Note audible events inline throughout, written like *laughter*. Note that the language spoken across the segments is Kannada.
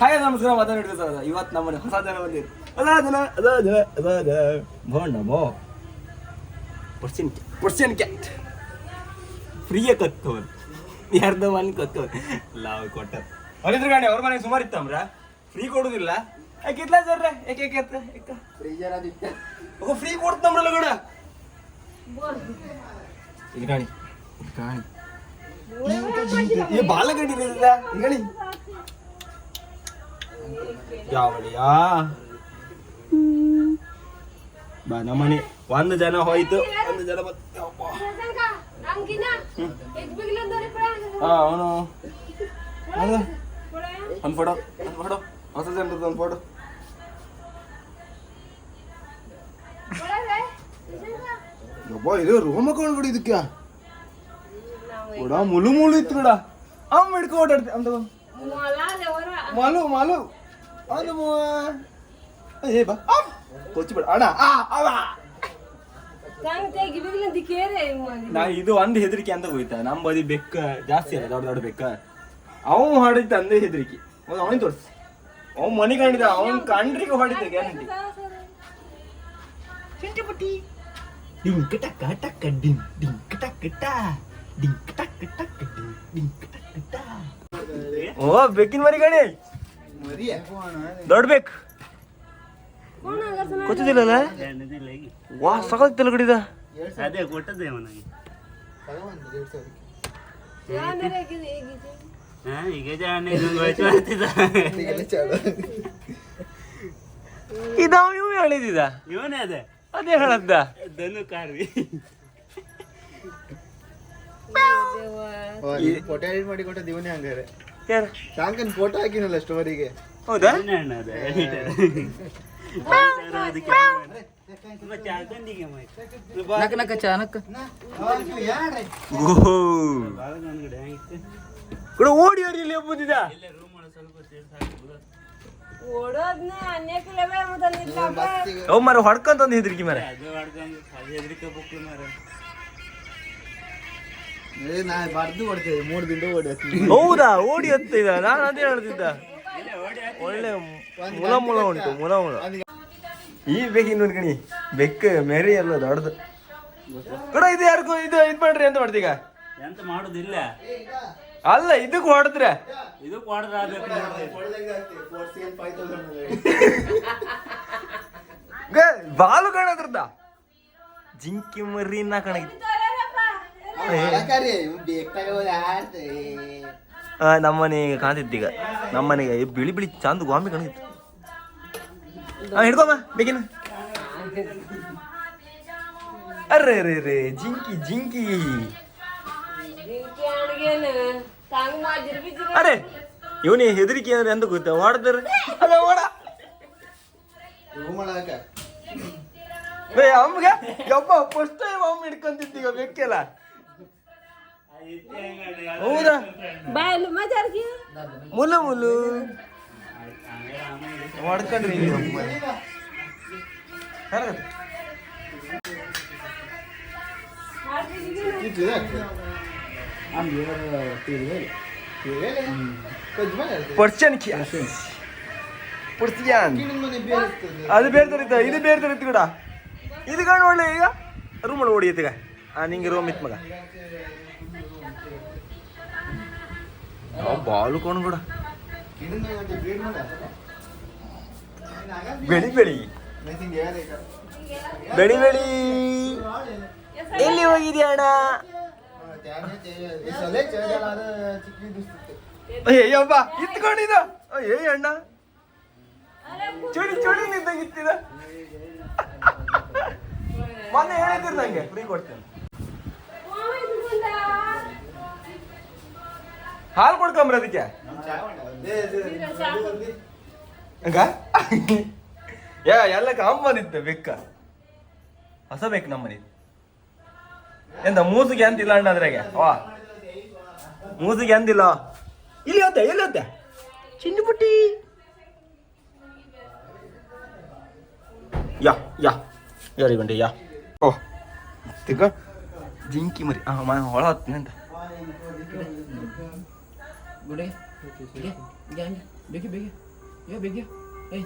ಹಾಯ್ ನಮಸ್ಕಾರ ಮಾತಾಡಿದ್ರು ಸರ್. ಇವತ್ತು ನಮ್ಮನೆ ಹೊಸ ಜನ ಬಂದಿರು ಅದ ಜನ ಹೊಸ ಜನ ಹೊಸ ಜನ ಬೋಂಡ ಬೋ ಪರ್ಸೆಂಟ್ ಪರ್ಸೆಂಟ್ ಕ್ಯಾಟ್ ಫ್ರೀಯ ಕತ್ತವನ್ ಯಾರ್ದ ಮನೆ ಕತ್ತವನ್ ಲಾವ್ ಕೊಟ್ಟ ಹರಿದ್ರ ಗಾಣಿ ಅವ್ರ ಮನೆಗೆ ಸುಮಾರು ಇತ್ತಮ್ರ ಫ್ರೀ ಕೊಡುದಿಲ್ಲ. ಯಾಕೆ ಇತ್ಲ ಸರ್ ಯಾಕೆ ಯಾಕೆ ಎತ್ತ ಯಾಕ? ಓ ಫ್ರೀ ಕೊಡ್ತಮ್ರಲ್ಲ ಗಡ. ಇದು ಕಾಣಿ ಕಾಣಿ ಗಾಡಿ ಬಾಲಗಡಿ ಇಲ್ಲ ಗಡಿ ಯಾವಳಿಯಾ ಬಾ ನಮ್ಮನೆ ಒಂದು ಜನ ಹೋಯ್ತು. ಒಂದು ಜನ ಅವನು. ಒಂದು ಫೋಟೋ ಒಂದು ಫೋಟೋ. ಹೊಸ ಜನರದ್ದು ಒಂದು ಫೋಟೋ. ಯಬ್ಬಾ ಇದು ರೂಮ್ ಕೊಂಡು ಇದಕ್ಕೆ. ಕೂಡ ಮುಲು ಮುಲು ಇತ್ತು ಕೂಡ ಅಮ್ಮ ಹಿಡ್ಕೊ ಓಡಾಡ್ತಿ. ಅಂತ ಮಾಲು ಮಾಲು ಅದು ಏ ಬಾ. ಅಮ್. ಕೊಚ್ಚಿ ಬಿಡ ಅಣ್ಣ. ಆ ಅವ. ನಾ ಇದು ಒಂದು ಹೆದರಿಕೆ ಅಂತ ಹೋಯ್ತ. ನಮ್ಮ ಬದಿ ಬೆಕ್ಕ ಜಾಸ್ತಿ ಅಲ್ಲ ದೊಡ್ಡ ದೊಡ್ಡ ಬೆಕ್ಕ. ಅವ ಹೊಡಿತ ಅಂದ ಹೆದರಿಕೆ. ಹೌದು ಅವನಿಗೆ ತೋರಿಸಿ. ಅವ್ ಮನೆ ಕಂಡಿದ್ದ ಅವನ್ ಕಂಡ್ರಿಗೆ ಹೊಡಿತ ಗ್ಯಾರಂಟಿ. ಡಿಂಕ್ ಟಕ್ಕ ಟಕ್ಕ ಡಿಂಕ್ ಡಿಂಕ್ ಟಕ್ ಟಾ ಡಿಂಕ್ ಟಕ್ ಟಕ್ ಡಿಂಕ್ ಡಿಂಕ್ ಟಕ್ ಟಾ ಓ ಬೆಕ್ಕಿನ ಮರಿ ಗಣಿ ದೊಡ್ಡ ಬೇಕು ಗೊತ್ತಿದ್ದಿಲ್ಲಲ್ಲ? ವಾ ಸಕತ್ ತೆಲುಗಡಿದ. ಅದೇ ಕೊಟ್ಟದ್ದೆ ಅವನಿಗೆ. ಇದಾವ ಇವು ಹೇಳಿದಿದ ಇವನೇ ಅದೇ. ಅದೇ ಹೇಳದ್ದ. ಧನು ಕಾರ್ವಿ. ಫೋಟೋ ಎಡಿಟ್ ಮಾಡಿ ಕೊಟ್ಟ ಇವನೇ ಹಂಗಾರೆ. ಯಾರ? ಶಾಂಕನ್ ಫೋಟೋ ಹಾಕಿನಲ್ಲ ಸ್ಟೋರಿಗೆ ಹೌದಾ. ನಕ ನಕ ಚಾನಕ್? ಕೂಡ ಓಡಿ ಓಡಿ ಇಲ್ಲಿ ಮರ ಹೊಡ್ಕೊಂತ ಒಂದು ಹೆದ್ರಿಕೆ ಮರ. ಹೆದ್ರಿಕೆ ಬುಕ್ ಮಾರ. ಹೌದಾ? ಓಡಿ ಹತ್ತ ಇದ ನಾನು ಅದೇ ಹೇಳ್ತಿದ್ದ. ಒಳ್ಳೆ ಮುಲ ಮುಲ ಉಂಟು ಮುಲ ಮುಲ. ಈ ಬೆಕ್ಕಿನ ನೋಡ್ಕಣಿ ಬೆಕ್ಕ ಮೇರೆ ಎಲ್ಲ ದೊಡ್ಡದು. ಕೂಡ ಇದು ಯಾರಿಗೂ ಇದು ಇದು ಮಾಡ್ರಿ ಅಂತ ಮಾಡ್ತೀಗ? ಎಂತ ಮಾಡುದಿಲ್ಲ. ಅಲ್ಲ ಇದಕ್ಕೆ ಹೊಡೆದ್ರೆ. ಇದು ಹೊಡೆದ್ರೆ ಬಾಲು ಕಾಣದ್ರದ ಜಿಂಕಿ ಮರಿ ನಾ ಕಾಣಿತ್ತು ನಮ್ಮನೆ ಕಾಣ್ತಿತ್ತು ಈಗ. ನಮ್ಮನೆಗೆ ಬಿಳಿ ಬಿಳಿ ಚಂದ ಗಾಂಬಿ ಕಾಣಿತ್ತು ಹಾ ಹಿಡ್ಕೊಮ್ಮ ಬೇಕಿನ? ಅರೆ ರೇ ರೇ ಜಿಂಕಿ ಜಿಂಕಿ. ಅರೆ ಇವನಿ ಹೆದರಿಕೆ ಅಂದ್ರೆ ಎಂತ ಗೊತ್ತ? ಓಡದ್ರೆ ಅದ ಓಡ ಅಮ್ಮಗೆ ಯಪ್ಪ ಫಸ್ಟ್ ಟೈಮ್ ಅಮ್ಮ ಹಿಡ್ಕೊಂತಿದ್ದೀಗ ಬೆಕ್ಕೆಲ್ಲ. ಹೌದಾ? ಮುಲು ಮುಲು ಹೊಡ್ಕೊಂಡ್ರಿ? ಪರ್ಚನ್ ಅದು ಬೇರೆ ತರ ಇತ್ತ ಇದು ಬೇರೆ ತರ ಇತ್ತು ಕೂಡ. ಇದು ಕಾಣ ಒಳ್ಳೆ ಈಗ? ರೂಮ್ ಒಳಗೆ ಹೊಡಿಯತ್ತೀಗ ಆ ನಿಂಗೆ ರೂಮ್ ಇತ್ತು ಮಗ. ಬಾಲು ಕೊಂಡು ಕೂಡ ಬೆಳಿ ಬೆಳಿ. ಬೆಳಿ ಬೆಳಿ. ಎಲ್ಲಿ ಹೋಗಿದ್ಯಾ ಅಣ್ಣ? ಅಯ್ಯಪ್ಪ ಇತ್ಕೊಂಡಿದ. ಏ ಅಣ್ಣ. ಚುಡಿ ಚುಡಿ ನಿಂತಾಗಿತ್ತಿದ ಮೊನ್ನೆ ಹೇಳಿದ್ರು ನಂಗೆ. ಫ್ರೀ ಕೊಡ್ತೇನೆ. ಹಾಲು ಕೊಡ್ಕೊಂಬ್ರ ಅದಕ್ಕೆ? ಹಂಗ? ಯಾ ಎಲ್ಲಕ್ಕೆ ಅಮ್ಮ ಬಂದಿತ್ತು ಬೆಕ್ಕ. ಹೊಸ ಬೇಕು ನಮ್ಮನೆ ಎಂತ ಮೂಸಿಗೆ ಅಂತಿಲ್ಲ ಅಣ್ಣ ಅದ್ರಾಗೆ? ವಾ. ಮೂಸಿಗೆ ಅಂದಿಲ್ಲ. ಇಲ್ಲಿ ಹೋತೆ ಇಲ್ಲಿ ಹೋತೆ. ಚಿಂಡಿ ಪುಟ್ಟಿ. ಯಾ ಯಾ. ಯಾರಿಗೊಂಡೆ ಯಾ. ಓ ತಿಕ್ಕ ಜಿಂಕಿ ಮರಿ. ಮಾ ಹೊಳ ಹತ್ತಿನಂತ ಗುಡೆ. ಬೇಕಿ ಯೋ ಬೇಗ ಏಯ್.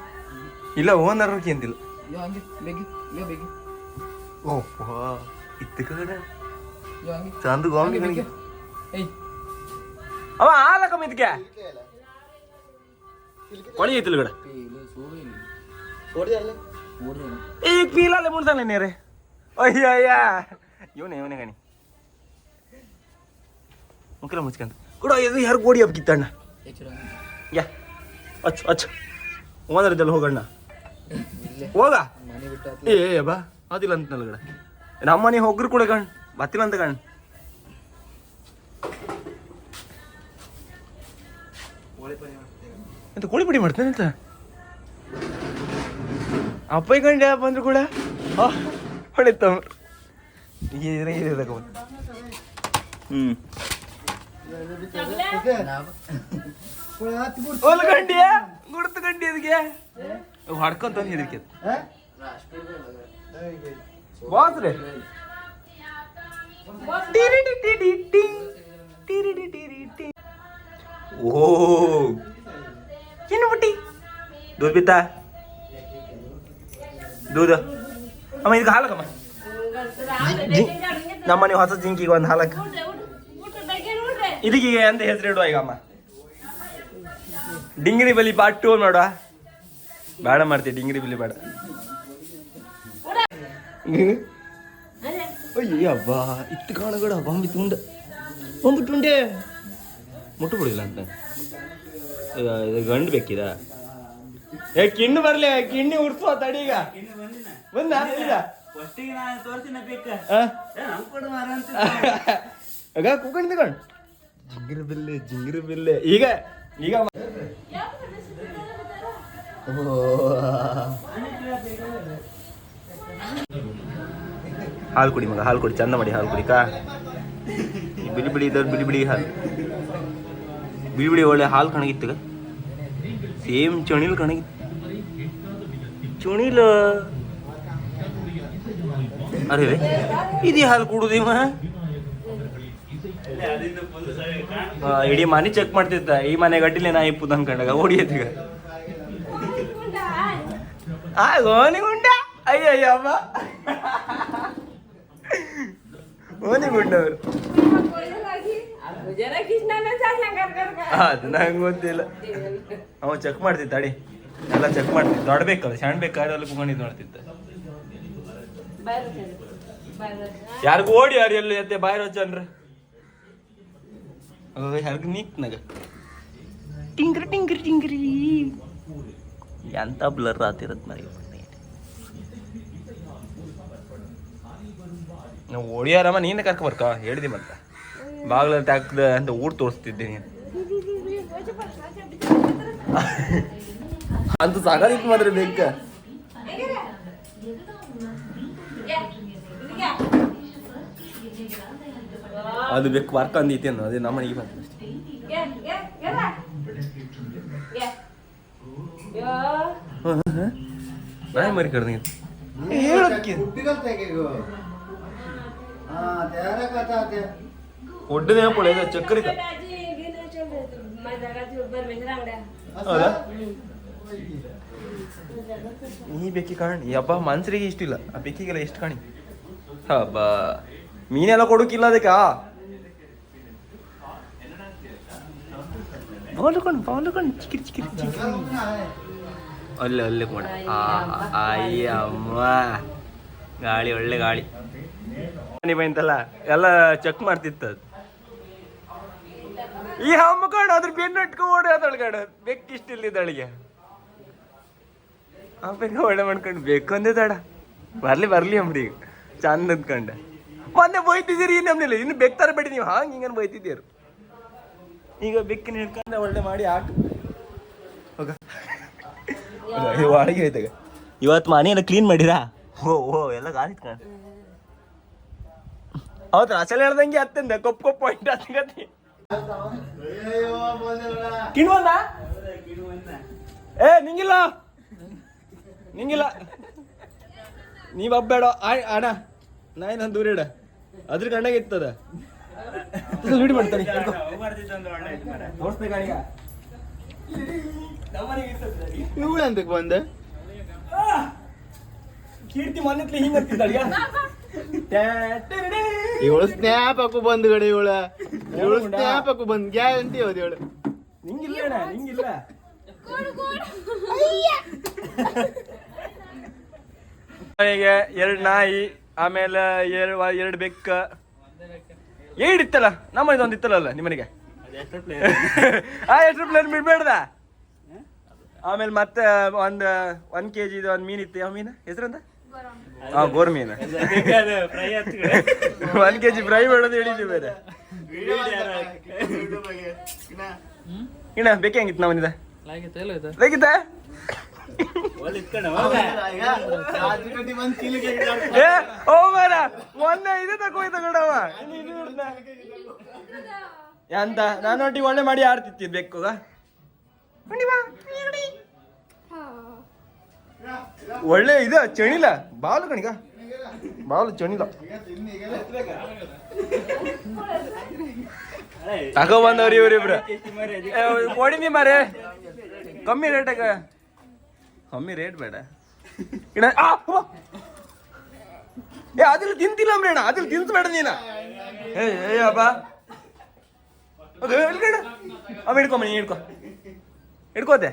ಇಲ್ಲ ಓನರ್ ಅಂತಿಲ್ಲ ಯೋ ಹಂಗೆ? ಬೇಗ ಯೋ ಬೇಗ ಓಪ್ಪ ಇತ್ತು ಕಡೆ. ಯೋ ಹಂಗೆ? ಚಂದ ಗೋಮಿ ಕಣಿಗೆ ಬೇಗ ಏಯ್. ಅವ ಆಲಕ ಮಿದ್ಕೆ ಕೊಳಿ ಐತಿಲ್ಲ ಓಡ್ದೇನು ಈಗ ಪೀಲಲ್ಲೇ ಮುಡ್ತಾನೆ ನೀರೆ. ಅಯ್ಯ ಅಯ್ಯ ಇವನೇ ಇವನೇ ಗಣಿ. ಮುಕ್ಕಲ ಮುಚ್ಕಂತ ಕೂಡ, ಇದು ಯಾರು ಗೋಡಿ ಹಬ್ಕಿತ್ತಣ್ಣ ಕಿತ್ತಣ್ಣ ಯಾ, ಅಚ್ಚು ಅಚ್ಚು. ಓನರ್ದಲ್ಲಿ ಹೋಗಣ್ಣ. ಹೋಗ. ಮನೆ ಏ, ಬಾ. ಅದಿಲ್ಲ ಅಂತ ನಲ್ಗಡ. ನಮ್ಮನೆ ಹೋಗ್ರು ಕೂಡ ಕಣ್. ಬತ್ತಿಲ್ಲ ಅಂತ ಕಣ್. ಎಂತ ಕೋಳಿ ಪುಡಿ ಮಾಡ್ತಾನೆ ಅಂತ? ಅಪ್ಪ ಕಂಡೆ ಬಂದ್ರು ಕೂಡ? ಹೊಳಿತ ಹ್ಮ್. ಓಲ್ ಗಂಡಿಯ ಗುಡ್ತು ಗಂಡಿ ಅದಕ್ಕೆ ಹೊಡ್ಕೊಂತ ಇದಕ್ಕೆ ಬಾಸ್ ರೀ ಓ ಏನು ಬುಟ್ಟಿ ದೂದ್ ಬಿತ್ತಾ ದೂದ ಅಮ್ಮ ಇದಕ್ಕೆ ಹಾಲಕಮ್ಮ ನಮ್ಮನೆ ಹೊಸ ಜಿಂಕಿಗೆ ಒಂದು ಹಾಲಕ್ಕ ಇದಕ್ಕೆ ಅಂತ ಹೆಸರು ಇಡುವ ಈಗ ಅಮ್ಮ. ಡಿಂಗ್ರಿ ಬಲಿ ಪಾರ್ಟ್ ಟೂ ನೋಡುವ. ಬೇಡ ಮಾಡ್ತೀವಿ ಡಿಂಗ್ರಿ ಬಲಿ ಬೇಡ. ಅಯ್ಯಬ್ಬಾ ಅಬ್ಬಾ ಇತ್ತು ಕಾಣಗಡ ಬಾಂಬಿ ತುಂಡ. ಬಾಂಬಿ ತುಂಡೆ? ಮುಟ್ಟು ಬಿಡಿಲ್ಲ ಅಂತ. ಗಂಡು ಬೇಕಿದ? ಏ ಕಿಣ್ಣು ಬರ್ಲಿ ಕಿಣ್ಣಿ ಉಡ್ಸುವ ತಡೀಗ ಬಂದ ಕೂಕಣ್ *laughs* ತಗೊಂಡು ಜಿಂಗಿರ ಬಿಲ್ಲೆ ಜಿಂಗಿರ ಈಗ ಈಗ. ಹಾಲು ಕುಡಿ ಮಗ, ಹಾಲು ಕುಡಿ, ಚಂದ ಮಾಡಿ ಹಾಲು ಕುಡಿಕಾ? ಬಿಳಿ ಬಿಳಿ ಇದ್ದವ್ರು ಬಿಳಿ ಬಿಳಿ ಹಾಲು. ಬಿಳಿ ಬಿಳಿ ಒಳ್ಳೆ ಹಾಲು ಕಣಗಿತ್ತು ಸೇಮ್ ಚಣಿಲ್ ಕಣಗಿ ಚುಣಿಲ್. ಅರೆ, ಇದು ಹಾಲು ಕುಡುದಿವ ಅದಿಂದ ಫುಲ್ ಸರಿ ಕಾಣ್ ಆ, ಇಡೀ ಮನೆ ಚೆಕ್ ಮಾಡ್ತಿದ್ದ. ಈ ಮನೆ ಗಟ್ಟಿಲೆ ನಾ ಇಪ್ಪು ಅನ್ಕೊಂಡಾಗ ಓಡಿ ಓಡಿಯತ್ತೀಗ ಆ ಓನಿ ಗುಂಡ ಅಮ್ಮ. ಓನಿ ಗುಂಡವ್ರು ಅದು ನಂಗೆ ಗೊತ್ತಿಲ್ಲ. ಅವ ಚೆಕ್ ಮಾಡ್ತಿದ್ದ, ಅಡಿ. ಎಲ್ಲ ಚೆಕ್ ಮಾಡ್ತಿದ್ದ. ದೊಡ್ಡಬೇಕಲ್ಲ ಸಣ್ಣ ಬೇಕಾದ್ರೆ ಅಲ್ಲಿ ಕುಕೊಂಡಿದ್ದು ಯಾರಿಗೂ ಓಡಿ, ಯಾರು ಎಲ್ಲಿ ಎತ್ತೆ ಬಾಯಿರೋ ಚಂದ್ರ ಯಾರಿಗೂ ನೀಕ್ನಾಗ ಟಿಂಗ್ರಿ ಟಿಂಗ್ರಿ ಟಿಂಗ್ರಿ. ಎಂಥ ಬ್ಲರ್ ಆತಿರತ್ ಮರಿ ನಾವು ಓಡಿಯಾರಮ್ಮ ನೀನು ಕರ್ಕ ಬರ್ಕ? ಹೇಳಿದಿ ಮತ್ತ. ಬಾಗ್ಲಲ್ಲಿ ಹಾಕ್ದ ಅಂತ ಊರ್ ತೋರಿಸ್ತಿದ್ದೆ ನೀನು. *laughs* *laughs* ಅಂತ ಸಾಕಾಗಿತ್ತು ಮಾತ್ರ ಬೇಕ. ಅದು ಬೇಕು ವರ್ಕ್ ಅಂದಿತ್ತೇನು ಅದೇ ನಮ್ಮ ಮನೆಗೆ ಬಂತು ನಾಯಿ ಮರಿ ಕಡ್ದಂಗೆ ಹೇಳಕ್ಕೆ ಒಡ್ಡನೇ ಹಾಕೊಳ್ಳಿ ಚಕ್ಕರಿ ಹೌದಾ? ಈ ಬೆಕ್ಕಿ ಕಾಣಿ ಅಬ್ಬ ಮನ್ಸರಿಗೆ ಇಷ್ಟಿಲ್ಲ ಆ ಬೆಕ್ಕಿಗೆಲ್ಲ ಎಷ್ಟು ಕಾಣಿ? ಹಬ್ಬ. ಮೀನೆಲ್ಲ ಕೊಡೋಕಿಲ್ಲ ಅದಕ್ಕೆ. ಚಿಕಿರಿ ಚಿಕಿರಿ ಚಿಕಿರಿ ಅಲ್ಲೇ ಅಲ್ಲೇ ಕೊಡ. ಅಯ್ಯಮ್ಮ ಗಾಳಿ ಒಳ್ಳೆ ಗಾಳಿ. ಮನೆ ಬಂತಲ್ಲ ಎಲ್ಲ ಚೆಕ್ ಮಾಡ್ತಿತ್ತು ಅದು. ಈ ಹಮ್ಮ ಕಾಡು ಅದ್ರ ಬೆನ್ನು ಇಟ್ಕೊ ಓಡಿ ಅದೊಳಗಡೆ ಬೆಕ್ಕು ಇಷ್ಟಿಲ್ಲಿದ್ದಳಿಗೆ ಆ ಬೆಕ್ಕ ಒಳ್ಳೆ ಮಾಡ್ಕೊಂಡು ಬೇಕು ಅಂದೆ ತಡ ಬರ್ಲಿ ಬರ್ಲಿ ಅಂಬ್ರಿ ಚಂದ ಅಂದ್ಕೊಂಡ. ಮೊನ್ನೆ ಬೈತಿದ್ದೀರಿ ನಮ್ಮನೆಲ್ಲ ಇನ್ನು ಬೆಕ್ತಾರ ಬೇಡಿ ನೀವು. ಹಾಂಗೆ ಹಿಂಗೆ ಬೈತಿದ್ದೀರು. ಈಗ ಬೆಕ್ಕಿನ ಹಿಡ್ಕೊಂಡು ಒಳ್ಳೆ ಮಾಡಿ ಹಾಕಿ. ಒಳಗೆ ಐತಾಗ ಇವತ್ತು ಮನೆಯನ್ನು ಕ್ಲೀನ್ ಮಾಡಿರಾ? ಓ ಓ ಎಲ್ಲ ಗಾಳಿ ಕಾಣ ಹೌದ್ರ ಅಸಲ್ ಹೇಳ್ದಂಗೆ ಅತ್ತಂದ ಕೊಪ್ಪ ಕೊಪ್ಪ ಪಾಯಿಂಟ್ ಅತ್ತಗತಿ ಕಿಣ್ವಂದ ಏ ನಿಂಗಿಲ್ಲ. ನಿಂಗಿಲ್ಲ. ನೀವ್ ಹಬ್ಬೇಡ ಆಯ್ ಅಣ್ಣ. ನಾಯಿ ನಾನು ದೂರ ಇಡ. ಅದ್ರ ಕಣ್ಣಾಗ ಇತ್ತದ ವಿಡಿಯೋ ಮಾಡ್ತಾನೆ. ಇವಳು ಎಂತಕ್ಕೆ ಬಂದೆ? ಕೀರ್ತಿ ಮನೆತ್ಲೆ ಹಿಂಗ ಇವಳು ಸ್ನ್ಯಾಪ್ ಹಾಕು ಬಂದ್ ಕಡೆ ಇವಳ. ಇವಳು ಸ್ನ್ಯಾಪ್ ಹಾಕು ಬಂದ್ ಗ್ಯಾರಂಟಿ ಹೌದು ಇವಳು. ನಿಂಗಿಲ್ಲ ಅಣ್ಣ ನಿಂಗಿಲ್ಲ. ಮನೆಗೆ ಎರಡು ನಾಯಿ ಆಮೇಲೆ ಎರಡು ಎರಡು ಬೆಕ್ಕ. ಏಡ್ ಇತ್ತಲ್ಲ? ನಮ್ಮ ಒಂದು ಇತ್ತಲ್ಲ ನಿಮ್ಮನೆಗೆ? *laughs* ಆ ಎಷ್ಟು ಪ್ಲೇಟ್ ಬಿಡ್ಬೇಡ್ದ ಆಮೇಲೆ ಮತ್ತೆ ಒಂದು ಒಂದ್ ಕೆ ಜಿದು ಒಂದು ಮೀನ್ ಇತ್ತು. ಯಾವ ಮೀನು? ಹೆಸರಂದ ಹಾ ಗೋರ್ ಮೀನು. ಒಂದು ಕೆ ಜಿ ಫ್ರೈ ಮಾಡೋದು ಹೇಳಿದ್ವಿ ಬೇರೆ. ಇಣ್ಣ ಬೇಕೇ ಹಂಗಿತ್ತು ನಾವನಿದ ಲಾಗಿತ್ತ ಏ ಓ ಮಾರ ಮೊನ್ನೆ ಇದು ತಗೋಯ್ ತಗೊಂಡವ ಅಂತ ನಾನು ಒಟ್ಟಿಗೆ ಒಳ್ಳೆ ಮಾಡಿ ಆಡ್ತಿತ್ತು ಬೆಕ್ಕು ಒಳ್ಳೆ ಇದು ಚಣಿಲ. ಬಾಲು ಕಣಿಗ. ಬಾಲು ಚಣಿಲ. ತಗೋ ಬಂದವ್ರಿ ಇವ್ರಿಬ್ರು. ಕೊಡಿನಿ ಮಾರೇ. ಕಮ್ಮಿ ರೇಟಾಗ ಕಮ್ಮಿ ರೇಟ್ ಬೇಡ ಇಡ ಆ, ಅವ್ವ. ಏ ಅದಿಲ್ಲ ತಿಂತಿಲ್ಲ ಅಮ್ರೇಣ ಅದಿಲ್ಲ ತಿನ್ಸ್ಬೇಡ ನೀನ ಏ ಏ ಅಬ್ಬ ಅವ ಹಿಡ್ಕೊಂಬ ನೀ ಹಿಡ್ಕೊ ಹಿಡ್ಕೋತೆ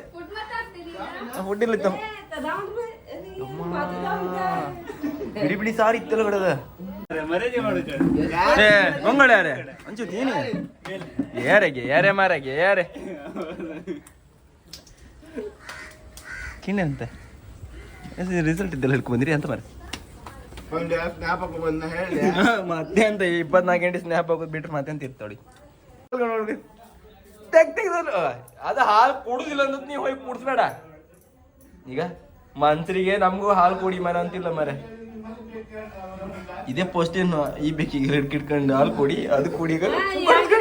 ಫುಡ್ ಇಲ್ಲ ಇತ್ತು ಬಿಡಿ ಬಿಡಿ ಸಾರಿ ಇತ್ತಲ್ಲ ಕಡದ ಮರ್ಯಾದೆ ಮಾಡುತ್ತೆ ಏ ಮಂಗಳ ಯಾರೇ ಅಂಚು ನೀನು ಯಾರೆಗೆ ಯಾರೇ ಮಾರಾಗೆ ಯಾರೇ ಕಿಣ್ಣೆ ಅಂತ. ರಿಸಲ್ಟ್ ಇದ್ದಲ್ಲ ಹೇಳ್ಕೊ ಬಂದಿರಿ ಅಂತ ಮಾರ ಸ್ನ್ಯಾಪ್ ಬಂದ ಹೇಳಿ. ಮತ್ತೆ ಅಂತ ಇಪ್ಪತ್ನಾಲ್ಕು ಗಂಟೆ ಸ್ನ್ಯಾಪ್ ಹಾಕೋದು ಬಿಟ್ರೆ ಮತ್ತೆ ಅಂತ ಇರ್ತಾಳಿ. ತೆಗ್ ತೆಗ್ದಲ್ಲ ಅದು ಹಾಲು ಕೊಡುದಿಲ್ಲ ಅಂತ ನೀವು ಹೋಗಿ ಕುಡಿಸ್ಬೇಡ. ಈಗ ಮನ್ಸರಿಗೆ ನಮಗೂ ಹಾಲು ಕೊಡಿ ಮರ ಅಂತಿಲ್ಲ ಮರೆ ಇದೇ ಪೋಸ್ಟ್ ಏನು? ಈ ಬೇಕಿಗೆ ಹಿಡ್ಕಿಡ್ಕೊಂಡು ಹಾಲು ಕೊಡಿ ಅದು ಕುಡಿ ಈಗ. ಹಬ್ಬಕ್ಕೆ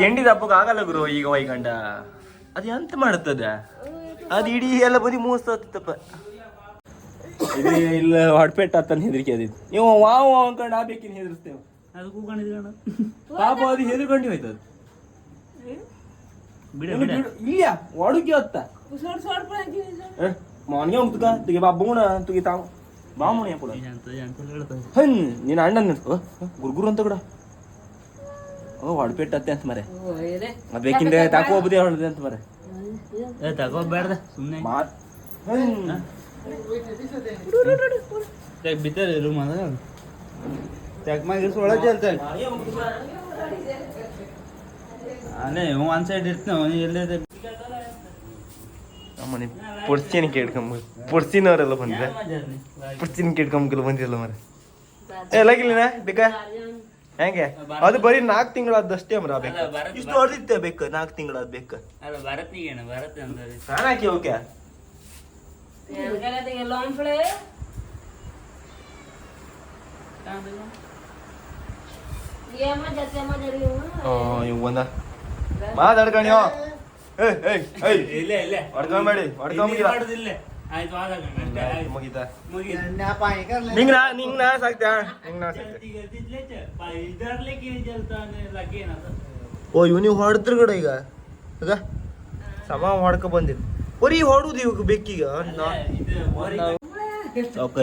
ತಿಂಡಿ ದಪ್ಪಕ್ಕೆ ಆಗಲ್ಲ ಗುರು ಈಗ ವೈಗಂಡ. ಅದು ಎಂತ ಮಾಡ್ತದೆ ಅದು ಇಡೀ ಎಲ್ಲ ಬದಿ ಮೂಸ್ತಪ್ಪ ಇದು ಇಲ್ಲ ಹೊಡ್ಪೆಟ್ ಆತನ ಹೆದರಿಕೆ ಅದಿತ್ತು ನೀವು ವಾವ್ ಅನ್ಕೊಂಡು ಆ ಬೇಕಿನ ಹೆದರ್ಸ್ತೇವೆ ಅದು ಕೂಕೊಂಡಿದ್ಕೊಂಡು ಪಾಪ ಅದು ಹೆದರ್ಕೊಂಡು ಹೋಯ್ತು ಅದು. ಇಲ್ಲ ಒಡುಗೆ ಹೊತ್ತ. ಮಾವನಿಗೆ ಹೋಗ್ತುಕ ತುಗೆ ಬಾಬುಣ ತುಗೆ ತಾವು. ಬಾಮುಣ ಹ್ಞೂ ನಿನ್ನ ಅಣ್ಣನ ಗುರುಗುರು ಅಂತ ಕೂಡ. ಓ ಹೊಡ್ಪೆಟ್ಟತ್ತೆ ಅಂತ ಮರೆ ಬೇಕಿಂದ ತಾಕೋ ಒಬ್ಬದೇ ಹೊಡೆದೆ ಅಂತ ಮರೆ ಏ ತಗೋ ಬೇಡ್ದ ಸುಮ್ಮನೆ ಮಾತ್ ತೆಗ್ ಬಿತ್ತಾರೆ ರೂಮ್ ಅದ ತೆಗ್ ಮಾಡಿರ್ಸು ಒಳಗೆ ಹೇಳ್ತಾರೆ ಅದೇ ಒನ್ ಸೈಡ್ ಇರ್ತಾನೆ ಅವನಿಗೆ ಎಲ್ಲೇ ಮನೆ ಪುರ್ಸಿನ ಕೇಳ್ಕೊಂಬ ಪುರ್ಸಿನವರೆಲ್ಲ ಬಂದಿಲ್ಲ ಪುರ್ಸಿನ ಕೇಳ್ಕೊಂಬ ಬಂದಿಲ್ಲ ಮರೆ ಎಲ್ಲ ಗಿಲ್ಲಿನ ಬೇಕಾ ಹೆಂಗೆ? ಅದು ಬರೀ ನಾಲ್ಕು ತಿಂಗಳಾದ ಅಷ್ಟೇ ಅಮ್ರ ಬೇಕು ಇಷ್ಟು ಹೊಡೆದಿತ್ತೆ ಬೇಕು ನಾಲ್ಕು ತಿಂಗಳಾದ ಬೇಕು. ಪ್ರಾಣ ಹಾಕಿ ಓಕೆ ಇವನ. ಮಾತಾಡ್ಕಣ್ಯೋ ಏಯ್ ಏಯ್ ಏಯ್. ಇಲ್ಲ ಇಲ್ಲ. ಹೊಡ್ಕೊಂಬೇಡಿ ಹೊಡ್ಕೊಂಬಿಲ್ಲ ಆಯ್ತು ಆದಾಗ ಅಷ್ಟೇ. ಮುಗೀತಾ. ಮುಗೀತು. ಸಾಕ್ತ್ಯಾ. ಓ ಇವ್ ಹೊಡೆದ್ರ ಕಡ ಈಗ? ಈಗ? ಸಮ ಹೊಡ್ಕ ಬಂದಿರಿ. ಬರೀ ಹೊಡುದು ಇವಾಗ ಬೇಕೀಗ ನಾ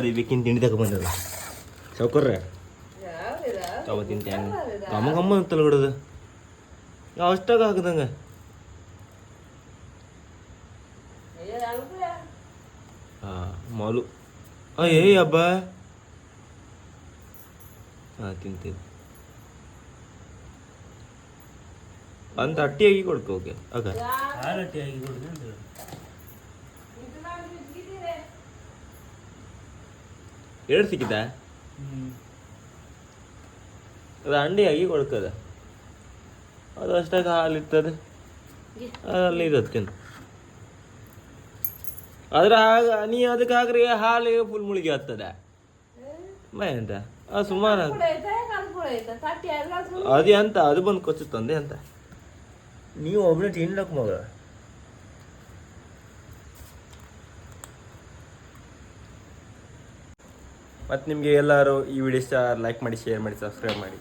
ಇದು ಬೇಕಿನ ತಿಂಡಿ ತಗೊ ಬಂದದ ಸೌಕರ್ಯ ತವ ತಿಂತೇನೆ ಗಮ್ಮ ಗಮ್ಮ ಅಂತಲ್ಲ ಬಿಡೋದು. ಅಷ್ಟಾಗ ಹಾಕದಂಗ? ಮಾಲು ಆ ಏ ಹಬ್ಬ ಹಾ ತಿಂತೀನಿ ಅಂತ ಅಟ್ಟಿಯಾಗಿ ಕೊಡ್ಕೊ ಓಕೆ ಆಗ ಅಂತ ಹೇಳು. ಎರಡು ಸಿಕ್ಕಿದ. ಅದು ಅಂಡಿಯಾಗಿ ಕೊಡ್ಕದ ಅದು ಅಷ್ಟಾಗ ಹಾಲು ಇತ್ತದೆ ಅಲ್ಲಿ ಇದತ್ತೇನು ಆದ್ರೆ ಆಗ ನೀ ಅದಕ್ಕೆ ಹಾಕ್ರಿ ಹಾಲು ಫುಲ್ ಮುಳುಗಿ ಆಗ್ತದೆ. ಮೈ ಅಂತ ಅದು ಸುಮಾರು ಅದು ಅಂತ ಅದು ಬಂದು ಕೊಚ್ಚುತ್ತಂದೆ ಅಂತ ನೀವು ಒಬ್ಬನೇ ತಿನ್ಲಕ್ ಮಗ. ಮತ್ತು ನಿಮಗೆ ಎಲ್ಲರೂ ಈ ವಿಡಿಯೋ ಲೈಕ್ ಮಾಡಿ ಶೇರ್ ಮಾಡಿ ಸಬ್ಸ್ಕ್ರೈಬ್ ಮಾಡಿ.